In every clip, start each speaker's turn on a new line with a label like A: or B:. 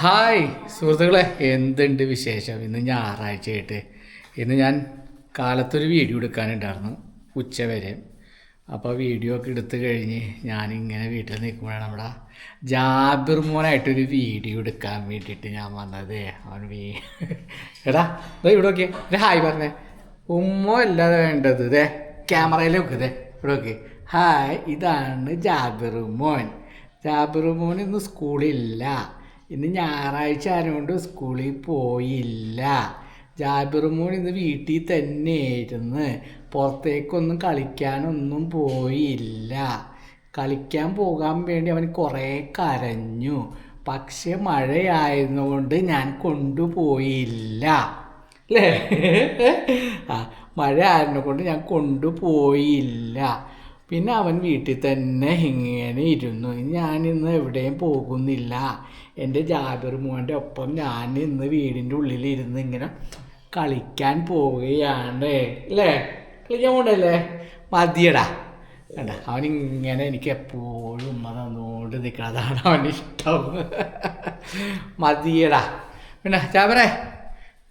A: Hi സുഹൃത്തുക്കളെ. എന്തുണ്ട് വിശേഷം? ഇന്ന് ഞായറാഴ്ചയായിട്ട്. ഇന്ന് ഞാൻ കാലത്തൊരു വീഡിയോ എടുക്കാനുണ്ടായിരുന്നു ഉച്ച വരെ അപ്പോൾ വീഡിയോ ഒക്കെ എടുത്തു കഴിഞ്ഞ് ഞാനിങ്ങനെ വീട്ടിൽ നിൽക്കുമ്പോഴാണ് നമ്മുടെ ജാബിർ മോനായിട്ടൊരു വീഡിയോ എടുക്കാൻ വേണ്ടിയിട്ട് ഞാൻ വന്നത്. അവൻ വീ എടാ അതെ ഇവിടെ നോക്കിയേ. ഒരു ഹായ് പറഞ്ഞേ. ഉമ്മോ അല്ലാതെ വേണ്ടത്. ഇതേ ക്യാമറയിൽ നോക്ക് ഇവിടെ നോക്കി. ഹായ് ഇതാണ് ജാബിർ മോൻ. ജാബിർ മോൻ ഇന്ന് സ്കൂളില്ല. ഇന്ന് ഞായറാഴ്ച ആയതുകൊണ്ട് സ്കൂളിൽ പോയില്ല. ജാബിറുമോൻ മോൻ ഇന്ന് വീട്ടിൽ തന്നെ ഇരുന്ന് പുറത്തേക്കൊന്നും കളിക്കാനൊന്നും പോയില്ല. കളിക്കാൻ പോകാൻ വേണ്ടി അവൻ കുറേ കരഞ്ഞു. പക്ഷെ മഴയായതുകൊണ്ട് ഞാൻ കൊണ്ടുപോയില്ല. അല്ലേ? ആ മഴ ആയതിനെ കൊണ്ട് ഞാൻ കൊണ്ടുപോയില്ല. പിന്നെ അവൻ വീട്ടിൽ തന്നെ ഇങ്ങനെ ഇരുന്നു. ഞാനിന്ന് എവിടെയും പോകുന്നില്ല. എന്റെ ജാബിർ മോന്റെ ഒപ്പം ഞാൻ ഇന്ന് വീടിന്റെ ഉള്ളിൽ ഉള്ളിലിരുന്ന് ഇങ്ങനെ കളിക്കാൻ പോവുകയാണ്. അല്ലേ കളിക്കാൻ പോണ്ടല്ലേ? മതിയടാ. അവൻ ഇങ്ങനെ എനിക്ക് എപ്പോഴും ഉമ്മ തന്നുകൊണ്ട് നിൽക്കണം. അതാണ് അവൻ ഇഷ്ടം. മതിയടാ. പിന്നെ ജാബിറേ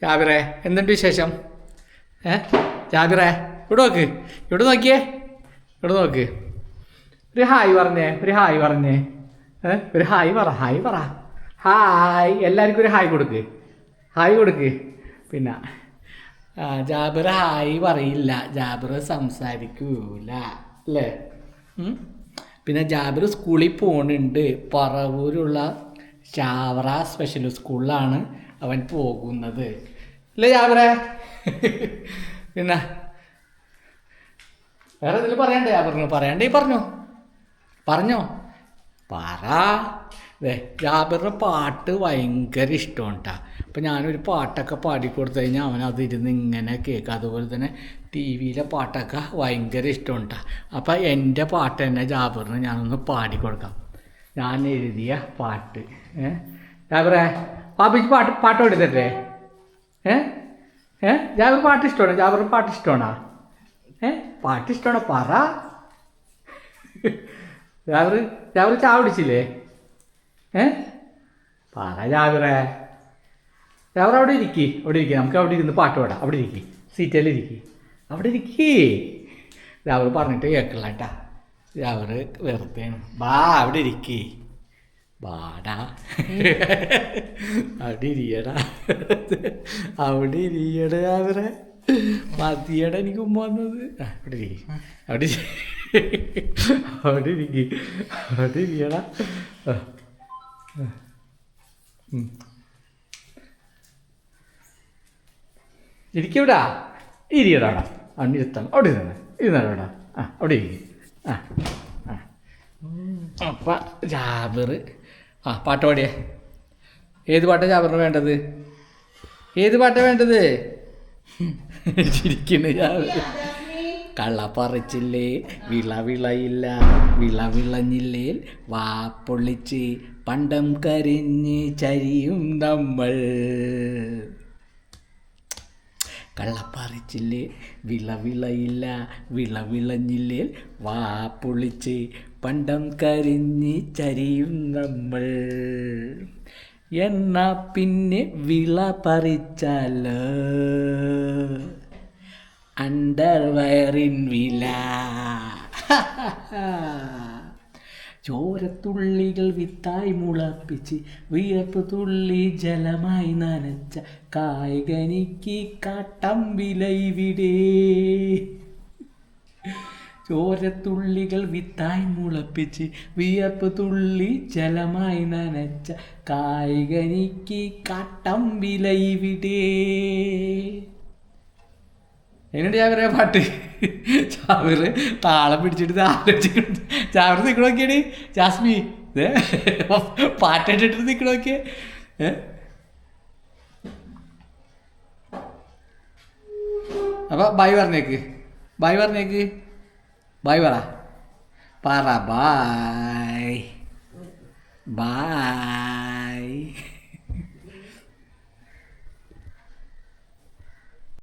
A: ജാബിറേ എന്തുണ്ട് വിശേഷം? ഏ? ജാബിറേ ഇവിടെ നോക്ക് ഇവിടെ നോക്കിയേ. ഇവിടെ നോക്ക്. ഒരു ഹായ് പറഞ്ഞേ ഒരു ഹായ് പറഞ്ഞേ. ഒരു ഹായ് പറ ഹായ് പറ. ഹായ്. എല്ലാവർക്കും ഒരു ഹായ് കൊടുക്ക്. ഹായ് കൊടുക്ക്. പിന്നെ ജാബിർ ഹായ് പറയില്ല. ജാബിർ സംസാരിക്കൂല. അല്ലേ? പിന്നെ ജാബിർ സ്കൂളിൽ പോകുന്നുണ്ട് പറവൂരുള്ള ചാവറ സ്പെഷ്യൽ സ്കൂളിലാണ് അവൻ പോകുന്നത്. അല്ലേ ജാബിറേ? പിന്നെ വേറെ എന്തെങ്കിലും പറയണ്ടേ? പറഞ്ഞു പറയണ്ടേ പറഞ്ഞോ. പറഞ്ഞോ. പറ. ജാബിറിന് പാട്ട് ഭയങ്കര ഇഷ്ടമാണ് കേട്ടോ അപ്പം ഞാനൊരു പാട്ടൊക്കെ പാടിക്കൊടുത്തു കഴിഞ്ഞാൽ അവൻ അതിരുന്ന് ഇങ്ങനെ കേൾക്കുക അതുപോലെ തന്നെ ടി വിയിലെ പാട്ടൊക്കെ ഭയങ്കര ഇഷ്ടമാണ് കേട്ടോ അപ്പം എന്റെ പാട്ട് തന്നെ ജാബിറിന് ഞാനൊന്ന് പാടിക്കൊടുക്കാം. ഞാൻ എഴുതിയ പാട്ട്. ഏ? ജാബിറേ പാപ്പിക്ക് പാട്ട് പാട്ട് പാടി തരേ ഏ? ഏ? ജാബിർ പാട്ട് ഇഷ്ടമാണ്? ജാബിർ പാട്ട് ഇഷ്ടമാണോ? ഏ? പാട്ട് ഇഷ്ടമാണോ പറ. രാവിലെ രാവിലെ ചായ പിടിച്ചില്ലേ ഏ? പറ രാവിലെ. രാവിലെ അവിടെ ഇരിക്കി. അവിടെ ഇരിക്കുക നമുക്ക് അവിടെ ഇരുന്ന് പാട്ട് പാടാം. അവിടെ ഇരിക്കി. സീറ്റേൽ ഇരിക്കി. അവിടെ ഇരിക്കി. രാവിലെ പറഞ്ഞിട്ട് കേൾക്കില്ല കേട്ടാ രാവിലെ വെറുതെയാണ് ബാ അവിടെ ഇരിക്കി. ബാടാ അവിടെ ഇരിയടാ. അവിടെ ഇരിയടാ രാവിലെ. മതിയടാ എനിക്ക് ഉമ്മ വന്നത്. അവിടെ ഇരിക്കും. അവിടെ. അവിടെ ഇരിക്കും. അവിടെ ഇരിയടാ. ഉം. ഇരിക്കൂടാ ഇരിയടാടാ അവിടെ ഇരുത്തണം. അവിടെ ഇരുന്ന? ഇരുന്നാടാ ആ അവിടെ ഇരിക്കും. ആ ആ. അപ്പം ജാബിർ ആ പാട്ട് പാടിയേ. ഏത് പാട്ടാണ് ജാബിറിന് വേണ്ടത്? ഏത് പാട്ടാണ് വേണ്ടത്? ചിരിക്കുന്നു ഞാൻ. കള്ള പറിച്ചില്ലേ വിള വിളയില്ല വിള വിളഞ്ഞില്ലേ വാ പൊള്ളിച്ച് പണ്ടം കരിഞ്ഞ് ചരിയും നമ്മൾ. കള്ളപ്പറിച്ചില്ലേ വിള വിളയില്ല വിള വിളഞ്ഞില്ലേ വാ പൊളിച്ച് പണ്ടം കരിഞ്ഞ് ചരിയും നമ്മൾ. എന്നാ പിന്നെ വിള പറിച്ചാലോ? അണ്ടർവയറിൻ വില. ചോരത്തുള്ളികൾ വിത്തായി മുളപ്പിച്ച് വിയർപ്പ് തുള്ളി ജലമായി നനച്ച കായകനിക്ക് കാട്ടം വില ഇവിടെ ചോരത്തുള്ളികൾ വിത്തായി മുളപ്പിച്ച് വിയർപ്പ് തുള്ളി ജലമായി നനച്ച കായികനിക്ക് കട്ടം വില ഇവിടെ എങ്ങനെയുണ്ട് പാട്ട്? ചാവറ് താളം പിടിച്ചിട്ട് ആലോചിച്ചിട്ടുണ്ട്. ചാവറ് നിൽക്കണ നോക്കിയാണ് ജാസ്മി പാട്ടിട്ടിട്ട് നിൽക്കണ നോക്കിയേ. ഏ? അപ്പൊ ബൈ പറഞ്ഞേക്ക്. ബൈ പറഞ്ഞേക്ക്. ബായ് പറ പറ ബായ് ബായ്